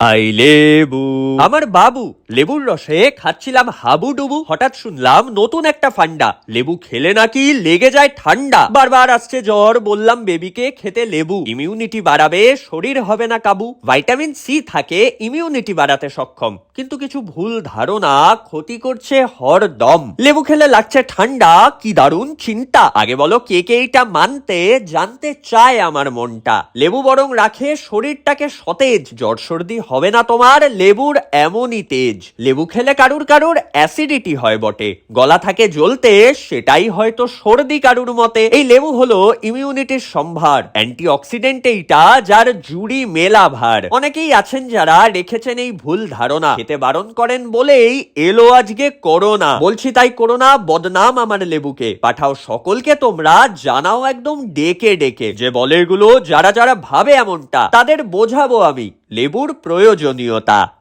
I লেবু। আমার বাবু, লেবুর রসে খাচ্ছিলাম হাবুডুবু। হঠাৎ শুনলাম নতুন একটা ফান্ডা। লেবু খেলে নাকি লেগে যায় ঠান্ডা। বারবার আসছে জ্বর, বললাম বেবিকে খেতে লেবু। ইমিউনিটি বাড়াবে, শরীর হবে না কাবু। ভাইটামিন সি থাকে, ইমিউনিটি বাড়াতে সক্ষম। কিন্তু কিছু ভুল ধারণা ক্ষতি করছে হরদম। লেবু খেলে লাগছে ঠান্ডা, কি দারুণ চিন্তা। আগে বলো কে কে এইটা মানতে, জানতে চায় আমার মনটা। লেবু বরং রাখে শরীরটাকে সতেজ, জ্বর সর্দি হবে না তোমার? লেবুর এমনই তেজ। লেবু খেলে কারুর কারুর অ্যাসিডিটি হয় বটে। গলা থাকে জ্বলতে, সেটাই হয়তো সর্দি কারুর মতে। এই লেবু হলো ইমিউনিটির সম্ভার অ্যান্টি অক্সিডেন্ট এইটা যার জুড়ি মেলা ভার অনেকেই আছেন যারা রেখেছেন এই ভুল ধারণা। খেতে বারণ করেন বলেই এলো আজকে করোনা। বলছি তাই করোনা, বদনাম আমার লেবুকে। পাঠাও সকলকে তোমরা, জানাও একদম ডেকে ডেকে। যে বলেরগুলো যারা যারা ভাবে এমনটা, তাদের বোঝাবো আমি। লেবুর প্রয়োজনীয়তা।